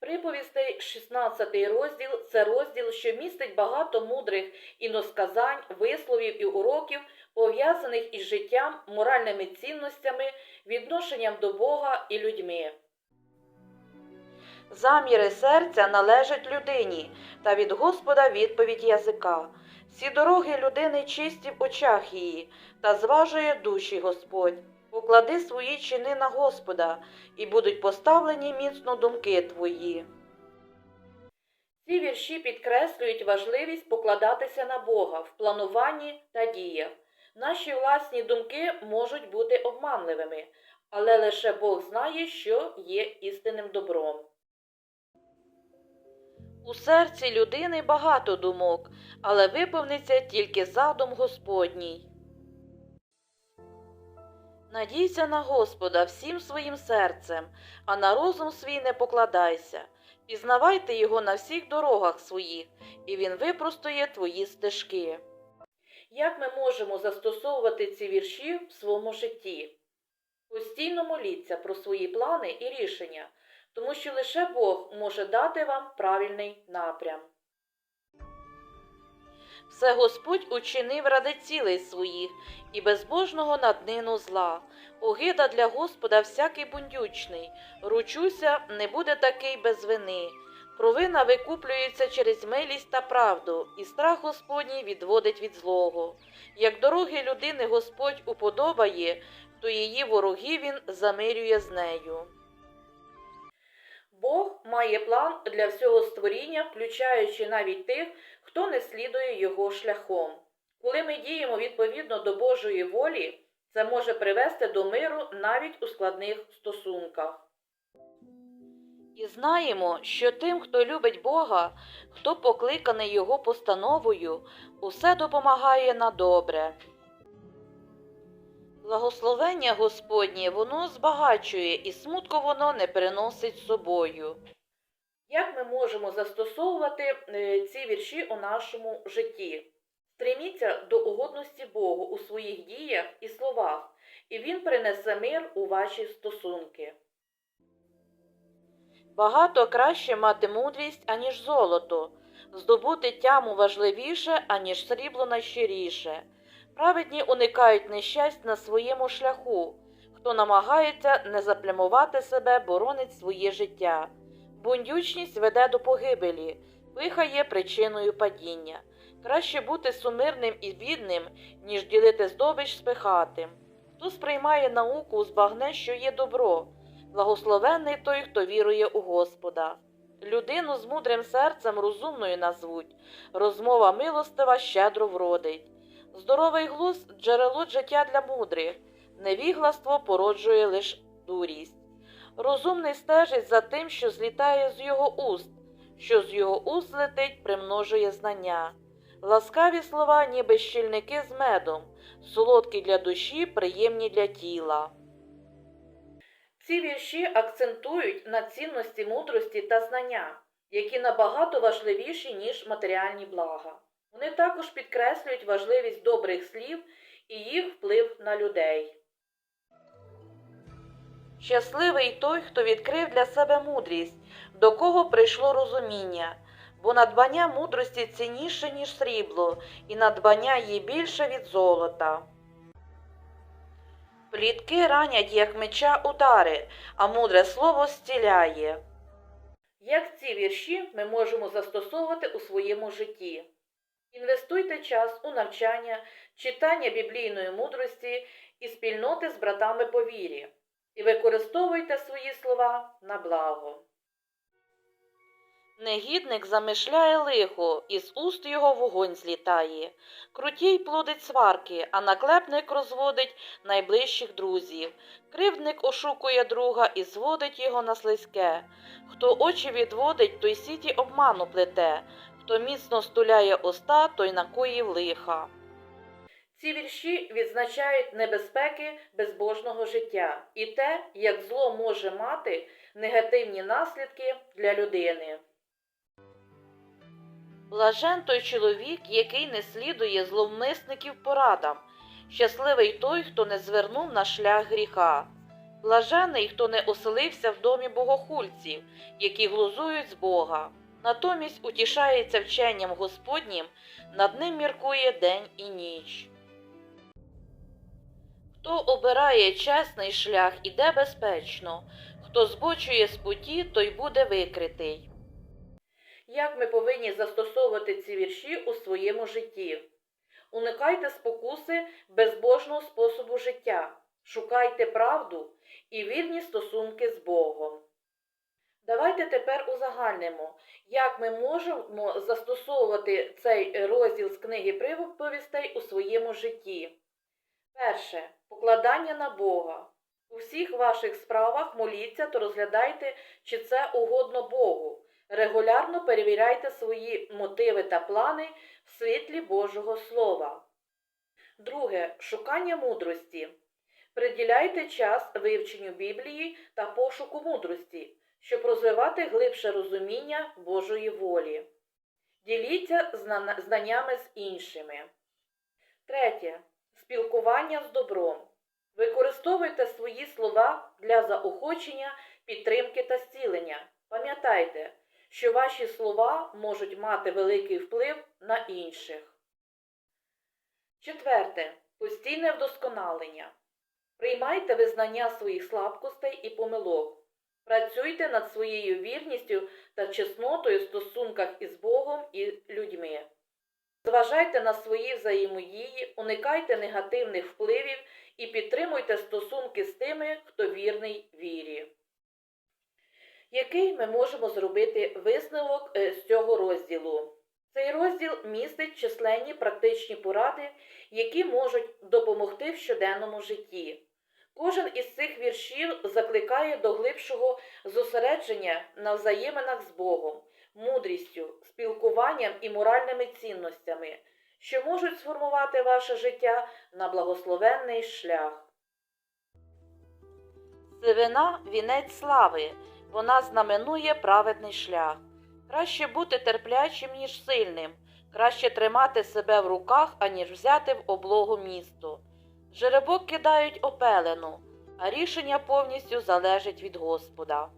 Приповістей 16 розділ це розділ, що містить багато мудрих іносказань, висловів і уроків, пов'язаних із життям, моральними цінностями, відношенням до Бога і людьми. Заміри серця належать людині, та від Господа відповідь язика. Всі дороги людини чисті в очах її, та зважує душі Господь. Поклади свої чини на Господа, і будуть поставлені міцно думки твої. Ці вірші підкреслюють важливість покладатися на Бога в плануванні та діях. Наші власні думки можуть бути обманливими, але лише Бог знає, що є істинним добром. У серці людини багато думок, але виповниться тільки задум Господній. Надійся на Господа всім своїм серцем, а на розум свій не покладайся. Пізнавайте його на всіх дорогах своїх, і він випростує твої стежки. Як ми можемо застосовувати ці вірші в своєму житті? Постійно моліться про свої плани і рішення, тому що лише Бог може дати вам правильний напрям. Все Господь учинив ради цілей своїх і безбожного наднину зла. Огида для Господа всякий бундючний, ручуся, не буде такий без вини. Провина викуплюється через милість та правду, і страх Господній відводить від злого. Як дороги людини Господь уподобає, то її ворогів він замирює з нею. Бог має план для всього створіння, включаючи навіть тих, хто не слідує його шляхом. Коли ми діємо відповідно до Божої волі, це може привести до миру навіть у складних стосунках. І знаємо, що тим, хто любить Бога, хто покликаний Його постановою, усе допомагає на добре. Благословення Господнє воно збагачує і смутку воно не переносить собою. Як ми можемо застосовувати е, ці вірші у нашому житті? Стреміться до угодності Богу у своїх діях і словах, і Він принесе мир у ваші стосунки. Багато краще мати мудрість, аніж золото, здобути тяму важливіше, аніж срібло найщиріше. Праведні уникають нещасть на своєму шляху. Хто намагається не заплямувати себе, боронить своє життя. Бундючність веде до погибелі, пиха є причиною падіння. Краще бути сумирним і бідним, ніж ділити здобич з пихатим. Хто сприймає науку, збагне, що є добро. Благословенний той, хто вірує у Господа. Людину з мудрим серцем розумною назвуть, розмова милостива щедро вродить. Здоровий глузд – джерело життя для мудрих, невігластво породжує лиш дурість. Розумний стежить за тим, що злітає з його уст, що з його уст летить, примножує знання. Ласкаві слова, ніби щільники з медом, солодкі для душі, приємні для тіла. Ці вірші акцентують на цінності мудрості та знання, які набагато важливіші, ніж матеріальні блага. Вони також підкреслюють важливість добрих слів і їх вплив на людей. Щасливий той, хто відкрив для себе мудрість, до кого прийшло розуміння, бо надбання мудрості цінніше, ніж срібло, і надбання її більше від золота. Плітки ранять, як меча удари, а мудре слово зціляє. Як ці вірші ми можемо застосовувати у своєму житті? Інвестуйте час у навчання, читання біблійної мудрості і спільноти з братами по вірі, і використовуйте свої слова на благо. Негідник замишляє лихо, із уст його вогонь злітає. Крутій плодить сварки, а наклепник розводить найближчих друзів. Кривдник ошукує друга і зводить його на слизьке. Хто очі відводить, той сіті обману плете. Хто міцно стуляє уста, той накоїв лиха. Ці вірші відзначають небезпеки безбожного життя і те, як зло може мати негативні наслідки для людини. Блажен той чоловік, який не слідує зловмисників порадам, щасливий той, хто не звернув на шлях гріха. Блажений, хто не оселився в домі богохульців, які глузують з Бога, натомість утішається вченням Господнім, над ним міркує день і ніч. Хто обирає чесний шлях, іде безпечно, хто збочує з путі, той буде викритий. Як ми повинні застосовувати ці вірші у своєму житті? Уникайте спокуси безбожного способу життя, шукайте правду і вірні стосунки з Богом. Давайте тепер узагальнимо, як ми можемо застосовувати цей розділ з книги приповістей у своєму житті. Перше покладання на Бога. У всіх ваших справах моліться та розглядайте, чи це угодно Богу. Регулярно перевіряйте свої мотиви та плани в світлі Божого Слова. Друге шукання мудрості. Приділяйте час вивченню Біблії та пошуку мудрості, щоб розвивати глибше розуміння Божої волі. Діліться знаннями з іншими. Третє. Спілкування з добром. Використовуйте свої слова для заохочення, підтримки та зцілення. Пам'ятайте, що ваші слова можуть мати великий вплив на інших. Четверте. Постійне вдосконалення. Приймайте визнання своїх слабкостей і помилок. Працюйте над своєю вірністю та чеснотою в стосунках із Богом і людьми. Зважайте на свої взаємодії, уникайте негативних впливів і підтримуйте стосунки з тими, хто вірний вірі. Який ми можемо зробити висновок е, з цього розділу? Цей розділ містить численні практичні поради, які можуть допомогти в щоденному житті. Кожен із цих віршів закликає до глибшого зосередження на взаєминах з Богом, мудрістю, спілкуванням і моральними цінностями, що можуть сформувати ваше життя на благословенний шлях. Сивина вінець слави, вона знаменує праведний шлях. Краще бути терплячим, ніж сильним, краще тримати себе в руках, аніж взяти в облогу місто. Жеребок кидають опелену, а рішення повністю залежить від Господа.